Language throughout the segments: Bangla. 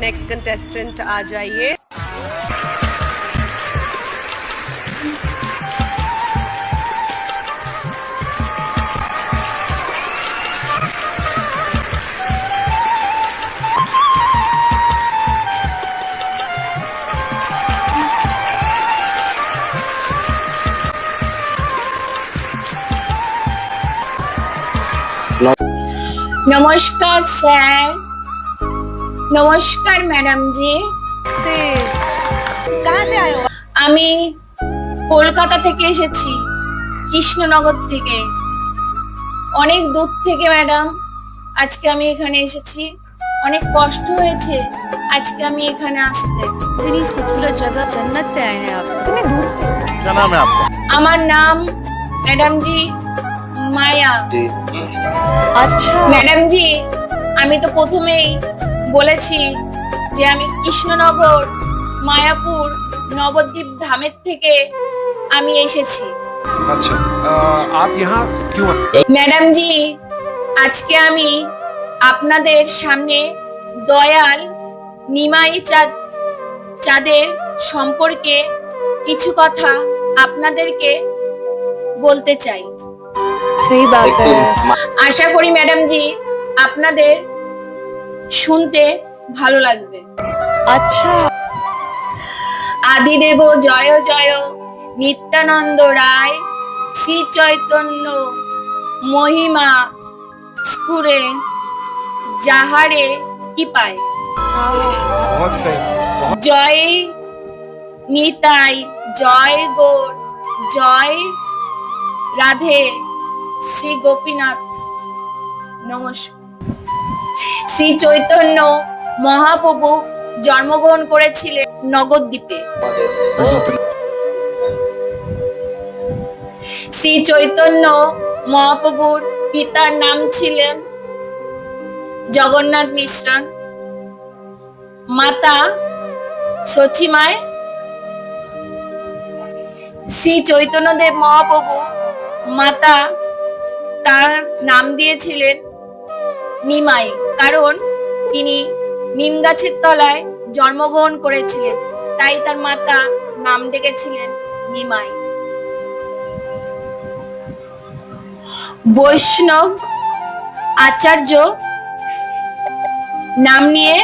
नेक्स्ट कंटेस्टेंट आ जाइए নমস্কার স্যার নমস্কার ম্যাডাম জি कहाँ से आए हो আমি কলকাতা থেকে এসেছি কৃষ্ণনগর থেকে অনেক দূর থেকে ম্যাডাম আজকে আমি এখানে এসেছি অনেক কষ্ট হয়েছে আজকে আমি এখানে আসতে इतनी खूबसूरत जगह जन्नत से आए हैं आप कितने दूर से क्या नाम है आपका আমার নাম ম্যাডাম জি মায়া अच्छा ম্যাডাম জি আমি তো প্রথমেই বলেছি যে আমি কৃষ্ণনগর মায়াপুর নবদ্বীপ ধামের থেকে আমি এসেছি। ম্যাডাম জি আজকে আমি আপনাদের সামনে দয়াল নিমাই চাঁদ চাঁদের সম্পর্কে কিছু কথা আপনাদেরকে বলতে চাই। আশা করি ম্যাডাম জি আপনাদের শুনতে ভালো লাগবে। আচ্ছা। আদিদেব জয় জয়। নিত্যানন্দ রায় শ্রী চৈতন্য মহিমা স্কুরে যাহারে কি পায় জয় নিতাই জয় গোর জয় রাধে শ্রী গোপীনাথ। নমস্কার। শ্রী চৈতন্য মহাপ্রভু জন্মগ্রহণ করেছিলেন নগরদ্বীপে শ্রী চৈতন্য মহাপ্রভুর পিতার নাম ছিলেন জগন্নাথ মিশ্রণ মাতা সচিমায় শ্রী চৈতন্যদেব মহাপ্রভু মাতা তার নাম দিয়েছিলেন নিমাই, কারণ তিনি নিম গাছের তলায় জন্মগ্রহণ করেছিলেন। তাই তার মাতা নাম ডেকেছিলেন নিমাই। বৈষ্ণব আচার্য নাম নিয়ে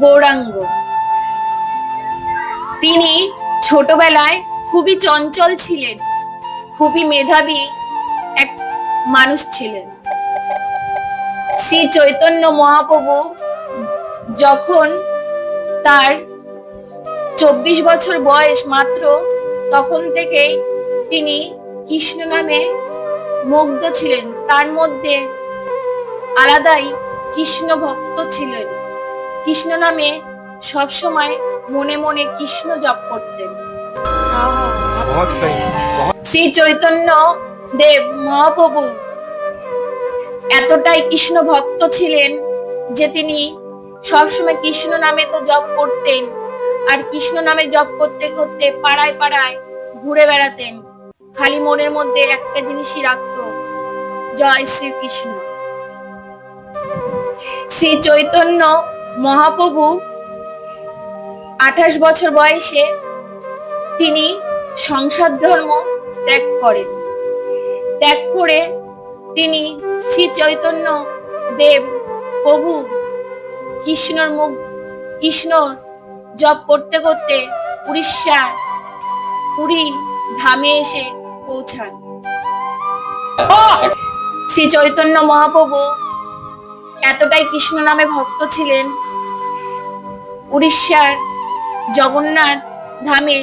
গৌরাঙ্গ। তিনি ছোটবেলায় খুবই চঞ্চল ছিলেন, খুবই মেধাবী এক মানুষ ছিলেন। শ্রী চৈতন্য মহাপ্রভু যখন তার চব্বিশ বছর বয়স মাত্র তখন থেকেই তিনি কৃষ্ণ নামে মুগ্ধ ছিলেন। তার মধ্যে আলাদাই কৃষ্ণ ভক্ত ছিলেন। কৃষ্ণ নামে সবসময় মনে মনে কৃষ্ণ জপ করতেন। শ্রী চৈতন্য দেব মহাপ্রভু এতটাই কৃষ্ণ ভক্ত ছিলেন যে তিনি সবসময় কৃষ্ণ নামে তো জপ করতেন। আর কৃষ্ণ নামে জপ করতে করতে পাড়ায় পাড়ায় ঘুরে বেড়াতেন। খালি মনের মধ্যে একটা জিনিসই রাখতো, জয় শ্রীকৃষ্ণ। শ্রী চৈতন্য মহাপ্রভু আঠাশ বছর বয়সে তিনি সংসার ধর্ম ত্যাগ করেন। ত্যাগ করে তিনি শ্রী চৈতন্য দেব প্রভু কৃষ্ণর মুখ, কৃষ্ণ জপ করতে করতে উড়িষ্যা, পুরী ধামে এসে পৌঁছান। শ্রী চৈতন্য মহাপ্রভু এতটাই কৃষ্ণ নামে ভক্ত ছিলেন, উড়িষ্যার জগন্নাথ ধামে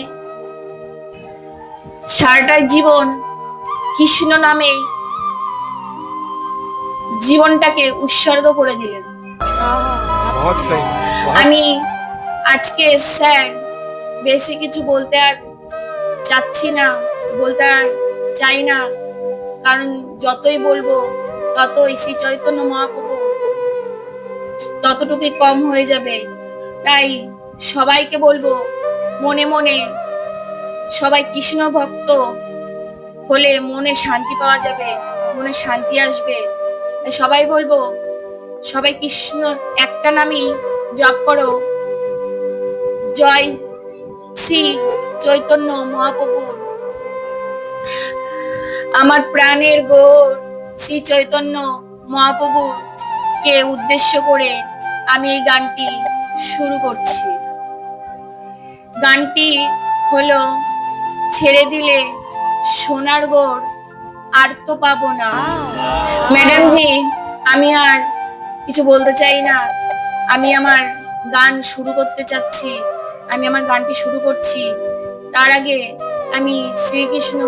সারাটা জীবন কৃষ্ণ নামেই জীবনটাকে উৎসর্গ করে দিলেন। আমি আজকে স্যার বেশি কিছু বলতে আর চাচ্ছি না বলতে আর চাই না। কারণ যতই বলব তত শ্রী চৈতন্য মহাপ্রভু ততটুকুই কম হয়ে যাবে। তাই সবাইকে বলব মনে মনে সবাই কৃষ্ণ ভক্ত হলে মনে শান্তি পাওয়া যাবে মনে শান্তি আসবে। সবাই বলব, সবাই কৃষ্ণ একটা নামই জপ করো। জয় শ্রী চৈতন্য মহাপ্রভুর আমার প্রাণের গোর শ্রী চৈতন্য মহাপ্রভুর কে উদ্দেশ্য করে আমি এই গানটি শুরু করছি। গানটি হলো, ছেড়ে দিলে সোনার গোড় আর তো পাবো না। ম্যাডাম জি আমি আর কিছু বলতে চাই না। আমি আমার গান শুরু করতে চাচ্ছি। আমি আমার গানটি শুরু করছি। তার আগে আমি শ্রীকৃষ্ণ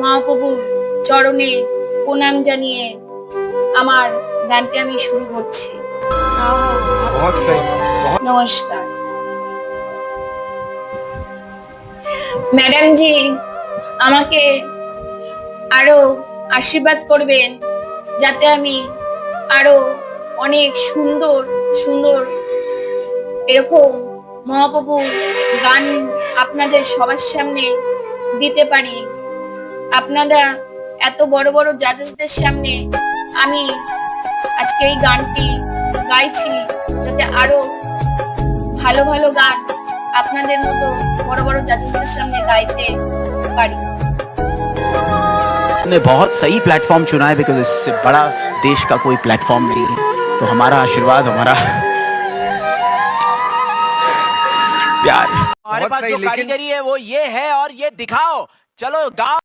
মহাপ্রভুর চরণে প্রণাম জানিয়ে আমার গানটি আমি শুরু করছি। নমস্কার। ম্যাডাম জি আমাকে আরও আশীর্বাদ করবেন যাতে আমি আরও অনেক সুন্দর সুন্দর এরকম মহাপ্রভু গান আপনাদের সবার সামনে দিতে পারি। আপনারা এত বড় বড় জাজেসদের সামনে আমি আজকে এই গানটি গাইছি যাতে আরও ভালো ভালো গান আপনাদের মতো বড় বড় জাজেসদের সামনে গাইতে পারি। ने बहुत सही प्लेटफॉर्म चुना है बिकॉज इससे बड़ा देश का कोई प्लेटफॉर्म नहीं है तो हमारा आशीर्वाद हमारा प्यार हमारे बहुत पास सही, जो लेकिन- कारीगरी है वो ये है और ये दिखाओ चलो गाओ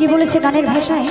কি বলেছে গানের ভাষায়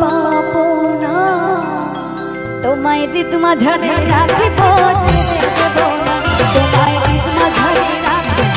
পাবো না। তোমায় হৃদ মাঝারে রাখিব ছেড়ে দেব না। তোমায় হৃদ মাঝারে রাখিব।